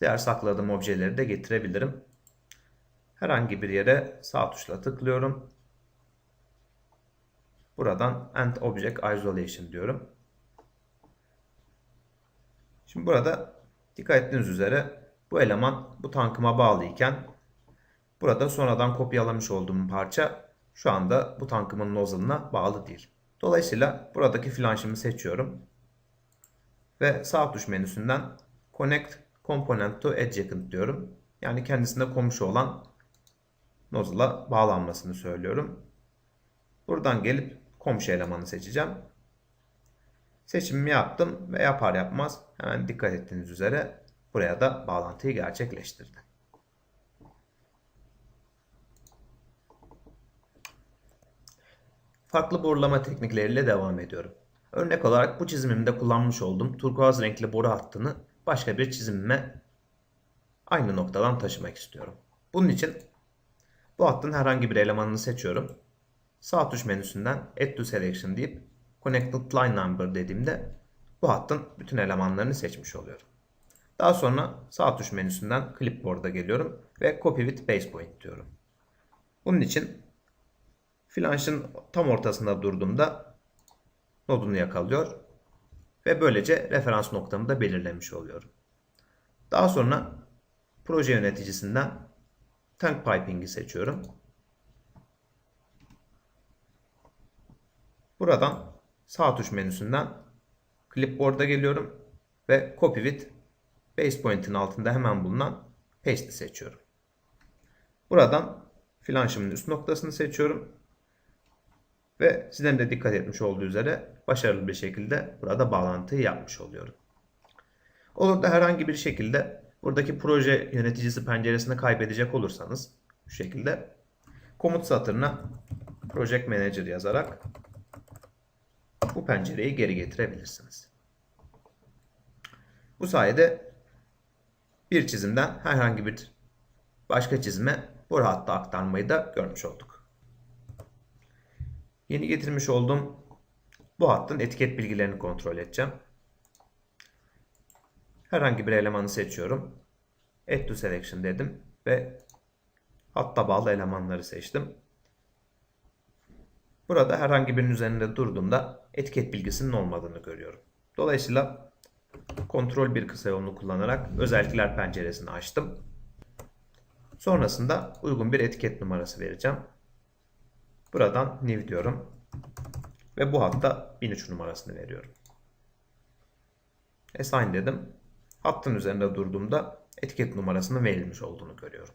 diğer sakladığım objeleri de getirebilirim. Herhangi bir yere sağ tuşla tıklıyorum. Buradan End Object Isolation diyorum. Şimdi burada dikkat ettiğiniz üzere bu eleman bu tankıma bağlı iken burada sonradan kopyalamış olduğum parça şu anda bu tankımın nozzle'ına bağlı değil. Dolayısıyla buradaki flanşımı seçiyorum. Ve sağ tuş menüsünden Connect Component to Adjacent diyorum. Yani kendisinde komşu olan nozzle'a bağlanmasını söylüyorum. Buradan gelip komşu elemanı seçeceğim. Seçimimi yaptım ve yapar yapmaz hemen dikkat ettiğiniz üzere buraya da bağlantıyı gerçekleştirdi. Farklı borulama teknikleriyle devam ediyorum. Örnek olarak bu çizimimde kullanmış olduğum turkuaz renkli boru hattını başka bir çizimime aynı noktadan taşımak istiyorum. Bunun için bu hattın herhangi bir elemanını seçiyorum. Sağ tuş menüsünden Add to Selection deyip Connected Line Number dediğimde bu hattın bütün elemanlarını seçmiş oluyorum. Daha sonra sağ tuş menüsünden Clipboard'a geliyorum ve Copy with Base Point diyorum. Bunun için flanşın tam ortasında durduğumda nodunu yakalıyor ve böylece referans noktamı da belirlemiş oluyorum. Daha sonra proje yöneticisinden Tank Piping'i seçiyorum. Buradan sağ tuş menüsünden Clipboard'a geliyorum ve Copy with Base Point'in altında hemen bulunan Paste'i seçiyorum. Buradan flanşımın üst noktasını seçiyorum. Ve sizlerin de dikkat etmiş olduğu üzere başarılı bir şekilde burada bağlantıyı yapmış oluyorum. Olur da herhangi bir şekilde buradaki proje yöneticisi penceresini kaybedecek olursanız şu şekilde komut satırına Project Manager yazarak bu pencereyi geri getirebilirsiniz. Bu sayede bir çizimden herhangi bir başka çizime bu rahatla aktarmayı da görmüş olduk. Yeni getirmiş olduğum bu hattın etiket bilgilerini kontrol edeceğim. Herhangi bir elemanı seçiyorum. Add to Selection dedim ve hatta bağlı elemanları seçtim. Burada herhangi birinin üzerinde durduğumda etiket bilgisinin olmadığını görüyorum. Dolayısıyla kontrol bir kısa yolunu kullanarak özellikler penceresini açtım. Sonrasında uygun bir etiket numarası vereceğim. Buradan new diyorum. Ve bu hatta 1003 numarasını veriyorum. Assign dedim. Hattın üzerinde durduğumda etiket numarasının verilmiş olduğunu görüyorum.